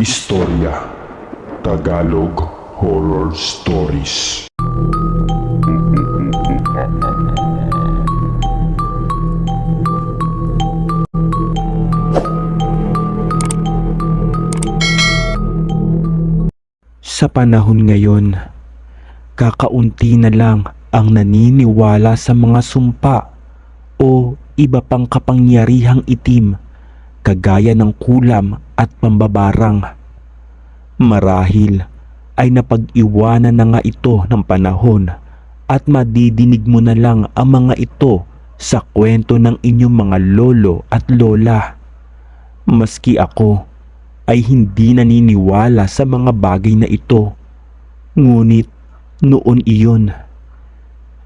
Istorya Tagalog Horror Stories. Sa panahon ngayon, kakaunti na lang ang naniniwala sa mga sumpa o iba pang kapangyarihang itim kagaya ng kulam at pambabarang. Marahil ay napag-iwanan na nga ito ng panahon at madidinig mo na lang ang mga ito sa kwento ng inyong mga lolo at lola. Maski ako ay hindi naniniwala sa mga bagay na ito. Ngunit noon iyon,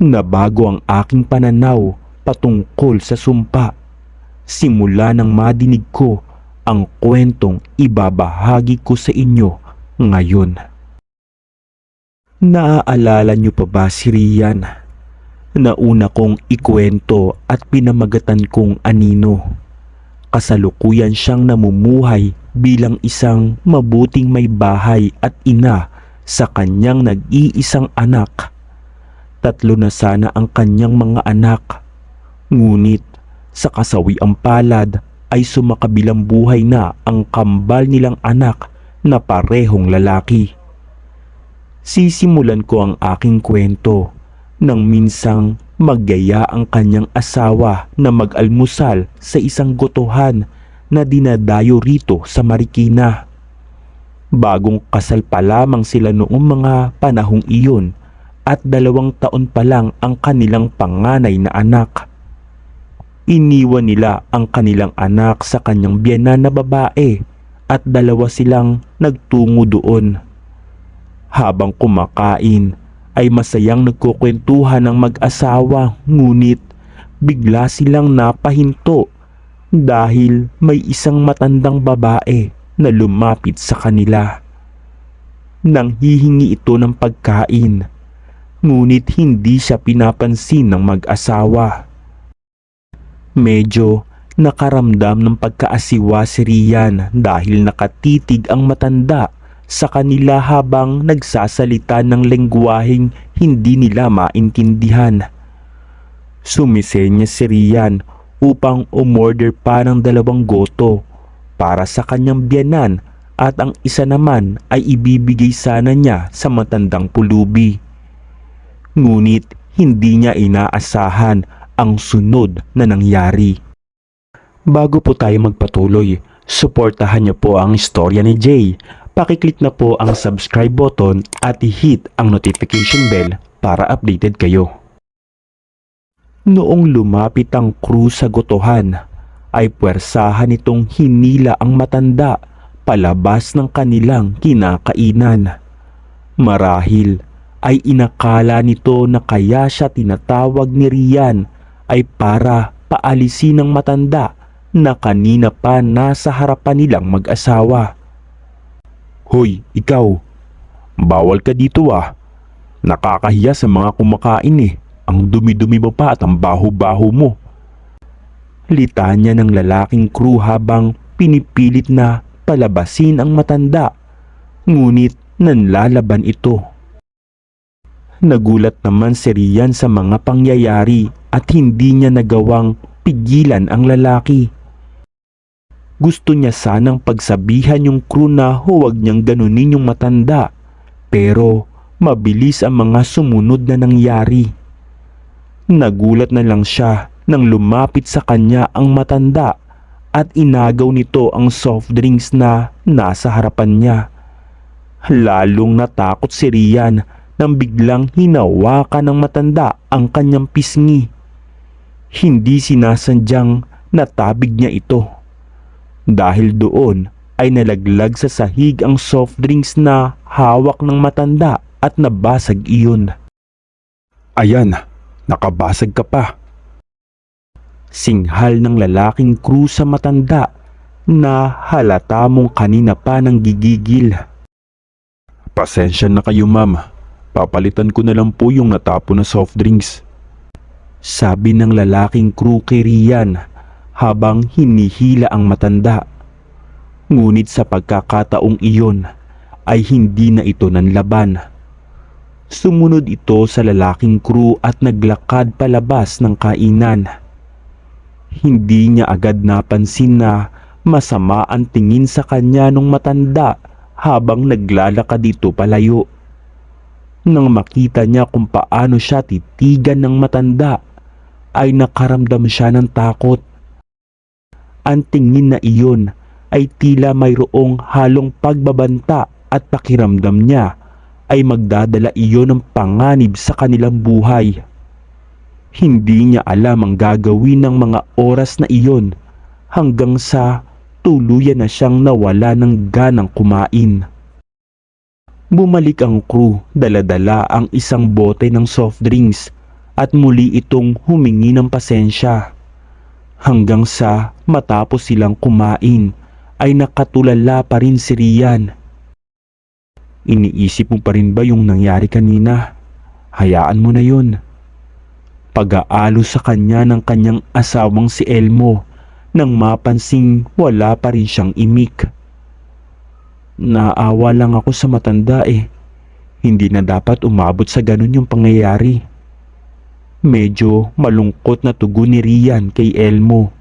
nabago ang aking pananaw patungkol sa sumpa. Simula nang madinig ko ang kwentong ibabahagi ko sa inyo ngayon. Naaalala niyo pa ba si Rian? Nauna kong ikwento at pinamagatan kong anino. Kasalukuyan siyang namumuhay bilang isang mabuting may bahay at ina sa kanyang nag-iisang anak. Tatlo na sana ang kanyang mga anak. Ngunit sa kasawiang palad ay sumakabilang buhay na ang kambal nilang anak na parehong lalaki. Sisimulan ko ang aking kwento nang minsang maggaya ang kanyang asawa na mag-almusal sa isang gotohan na dinadayo rito sa Marikina. Bagong kasal pa lamang sila noong mga panahong iyon at dalawang taon pa lang ang kanilang panganay na anak. Iniwan nila ang kanilang anak sa kanyang biyanan na babae at dalawa silang nagtungo doon. Habang kumakain ay masayang nagkukwentuhan ng mag-asawa ngunit bigla silang napahinto dahil may isang matandang babae na lumapit sa kanila. Nang hihingi ito ng pagkain, ngunit hindi siya pinapansin ng mag-asawa. Medyo nakaramdam ng pagkaasiwa si Rian dahil nakatitig ang matanda sa kanila habang nagsasalita ng lengguwaheng hindi nila maintindihan. Sumisenya si Rian upang umorder pa ng dalawang goto para sa kanyang biyanan at ang isa naman ay ibibigay sana niya sa matandang pulubi. Ngunit hindi niya inaasahan ang sunod na nangyari. Bago po tayo magpatuloy, suportahan niyo po ang istorya ni Jay. Pakiclick na po ang subscribe button at i-hit ang notification bell para updated kayo. Noong lumapit ang crew sa gotohan, ay puwersahan nitong hinila ang matanda palabas ng kanilang kinakainan. Marahil ay inakala nito na kaya siya tinatawag ni Rian ay para paalisin ng matanda na kanina pa nasa harapan nilang mag-asawa. Hoy, ikaw, bawal ka dito ah. Nakakahiya sa mga kumakain eh. Ang dumi-dumi mo pa at ang baho-baho mo. Litanya ng lalaking crew habang pinipilit na palabasin ang matanda. Ngunit nanlalaban ito. Nagulat naman si Rian sa mga pangyayari at hindi niya nagawang pigilan ang lalaki. Gusto niya sanang pagsabihan yung crew na huwag niyang ganunin yung matanda. Pero mabilis ang mga sumunod na nangyari. Nagulat na lang siya nang lumapit sa kanya ang matanda at inagaw nito ang soft drinks na nasa harapan niya. Lalong natakot si Rian nang biglang hinawakan ng matanda ang kanyang pisngi. Hindi sinasadyang natabig niya ito. Dahil doon ay nalaglag sa sahig ang soft drinks na hawak ng matanda at nabasag iyon. Ayan, nakabasag ka pa. Singhal ng lalaking crew sa matanda na halata mong kanina pa nang gigigil. Pasensya na kayo ma'am. Papalitan ko na lang po yung natapo na soft drinks. Sabi ng lalaking crew kay Rian habang hinihila ang matanda. Ngunit sa pagkakataong iyon ay hindi na ito nanlaban. Sumunod ito sa lalaking crew at naglakad palabas ng kainan. Hindi niya agad napansin na masama ang tingin sa kanya nung matanda habang naglalakad dito palayo. Nang makita niya kung paano siya titigan ng matanda, ay nakaramdam siya ng takot. Ang tingin na iyon ay tila mayroong halong pagbabanta at pakiramdam niya ay magdadala iyon ng panganib sa kanilang buhay. Hindi niya alam ang gagawin ng mga oras na iyon hanggang sa tuluyan na siyang nawala ng ganang kumain. Bumalik ang crew, daladala ang isang bote ng soft drinks at muli itong humingi ng pasensya. Hanggang sa matapos silang kumain ay nakatulala pa rin si Rian. Iniisip mo pa rin ba yung nangyari kanina? Hayaan mo na yun. Pag-aalo sa kanya ng kanyang asawang si Elmo nang mapansing wala pa rin siyang imik. Naawa lang ako sa matanda eh. Hindi na dapat umabot sa ganun yung pangyayari. Medyo malungkot na tugon ni Rian kay Elmo.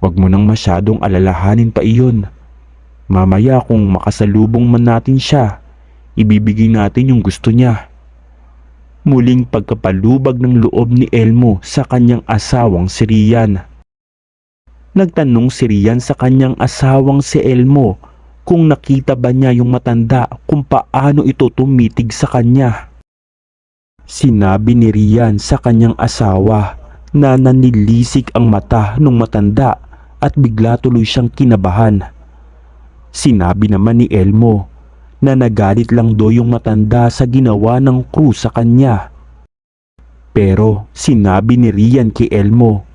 Huwag mo nang masyadong alalahanin pa iyon. Mamaya kung makasalubong man natin siya, ibibigay natin yung gusto niya. Muling pagkapalubag ng loob ni Elmo sa kanyang asawang si Rian. Nagtanong si Rian sa kanyang asawang si Elmo kung nakita ba niya yung matanda kung paano ito tumitig sa kanya. Sinabi ni Rian sa kanyang asawa na nanilisik ang mata ng matanda at bigla tuloy siyang kinabahan. Sinabi naman ni Elmo na nagalit lang do yung matanda sa ginawa ng crew sa kanya. Pero sinabi ni Rian kay Elmo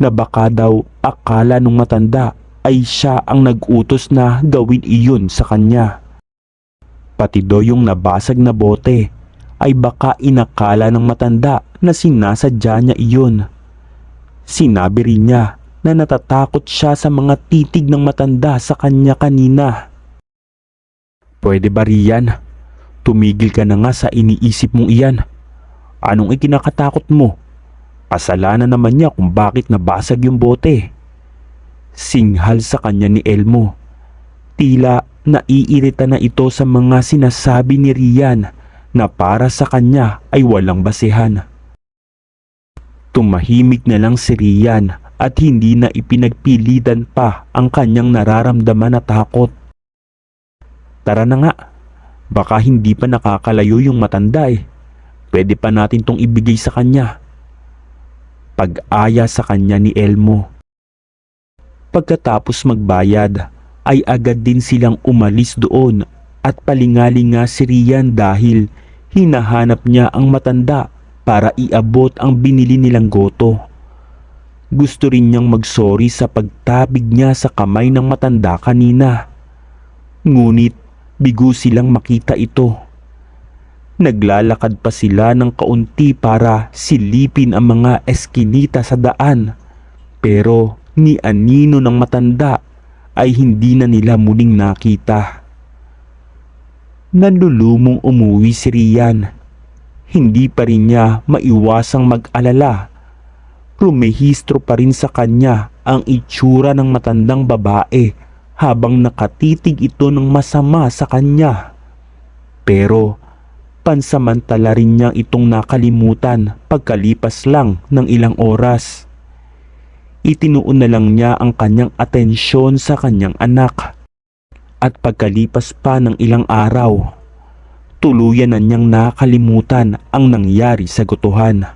na baka daw akala ng matanda ay siya ang nag-utos na gawin iyon sa kanya. Pati do yung nabasag na bote ay baka inakala ng matanda na sinasadya niya iyon. Sinabi rin niya na natatakot siya sa mga titig ng matanda sa kanya kanina. Pwede ba riyan? Tumigil ka na nga sa iniisip mong iyan. Anong ikinakatakot mo? Kasalanan naman niya kung bakit nabasag yung bote. Singhal sa kanya ni Elmo. Tila naiirita na ito sa mga sinasabi ni Rian na para sa kanya ay walang basehan. Tumahimik na lang si Rian at hindi na ipinagpilitan pa ang kanyang nararamdaman na takot. Tara na nga, baka hindi pa nakakalayo yung matanda eh. Pwede pa natin tong ibigay sa kanya. Pag-aya sa kanya ni Elmo. Pagkatapos magbayad, ay agad din silang umalis doon at palingalinga si Rian dahil hinahanap niya ang matanda para iabot ang binili nilang goto. Gusto rin niyang magsorry sa pagtabig niya sa kamay ng matanda kanina. Ngunit bigo silang makita ito. Naglalakad pa sila ng kaunti para silipin ang mga eskinita sa daan. Pero ni anino ng matanda ay hindi na nila muling nakita. Nalulumong umuwi si Rian. Hindi pa rin niya maiwasang mag-alala. Rumehistro pa rin sa kanya ang itsura ng matandang babae habang nakatitig ito ng masama sa kanya. Pero pansamantala rin niyang itong nakalimutan pagkalipas lang ng ilang oras. Itinuon na lang niya ang kanyang atensyon sa kanyang anak. At pagkalipas pa ng ilang araw, tuluyan na niyang nakalimutan ang nangyari sa gutuhan.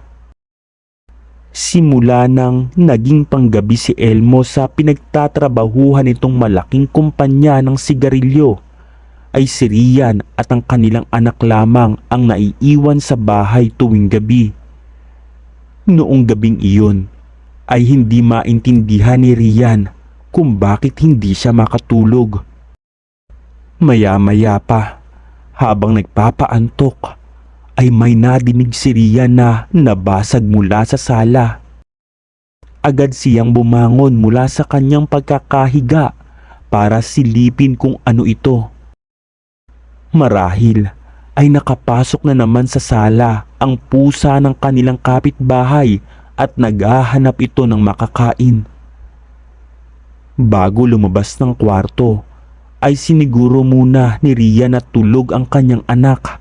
Simula nang naging panggabi si Elmo sa pinagtatrabahuhan nitong malaking kumpanya ng sigarilyo, ay si Rian at ang kanilang anak lamang ang naiiwan sa bahay tuwing gabi. Noong gabing iyon ay hindi maintindihan ni Rian kung bakit hindi siya makatulog. Maya-maya pa, habang nagpapaantok, ay may nadinig si Rian na nabasag mula sa sala. Agad siyang bumangon mula sa kanyang pagkakahiga para silipin kung ano ito. Marahil ay nakapasok na naman sa sala ang pusa ng kanilang kapitbahay at naghahanap ito ng makakain. Bago lumabas ng kwarto, ay siniguro muna ni Rian na tulog ang kanyang anak.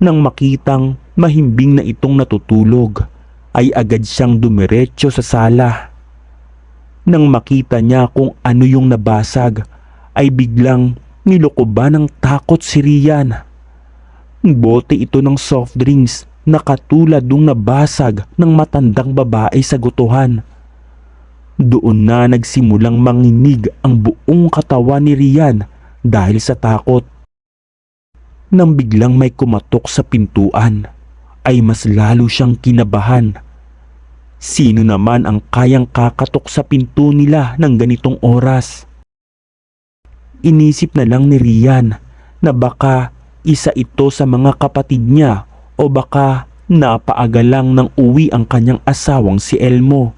Nang makitang mahimbing na itong natutulog, ay agad siyang dumiretso sa sala. Nang makita niya kung ano yung nabasag, ay biglang nilokoban ng takot si Rian. Bote ito ng soft drinks na katulad nung nabasag ng matandang babae sa gutuhan. Doon na nagsimulang manginig ang buong katawan ni Rian dahil sa takot. Nang biglang may kumatok sa pintuan, ay mas lalo siyang kinabahan. Sino naman ang kayang kakatok sa pinto nila ng ganitong oras? Inisip na lang ni Rian na baka isa ito sa mga kapatid niya o baka napaaga lang ng uwi ang kanyang asawang si Elmo.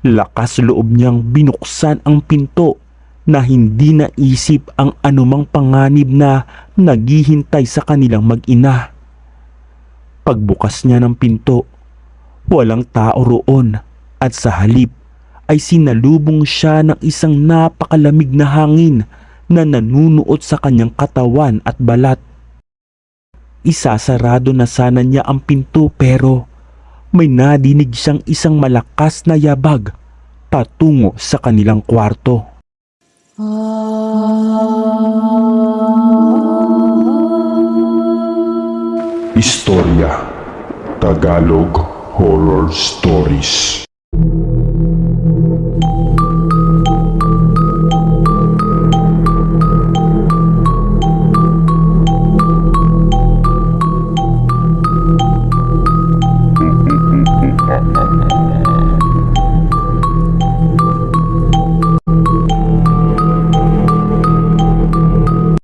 Lakas loob niyang binuksan ang pinto na hindi naisip ang anumang panganib na naghihintay sa kanilang mag-ina. Pagbukas niya ng pinto, walang tao roon at sa halip ay sinalubong siya ng isang napakalamig na hangin na nanunuot sa kanyang katawan at balat. Isasarado na sana niya ang pinto pero may nadinig siyang isang malakas na yabag patungo sa kanilang kwarto. Istorya Tagalog Horror Stories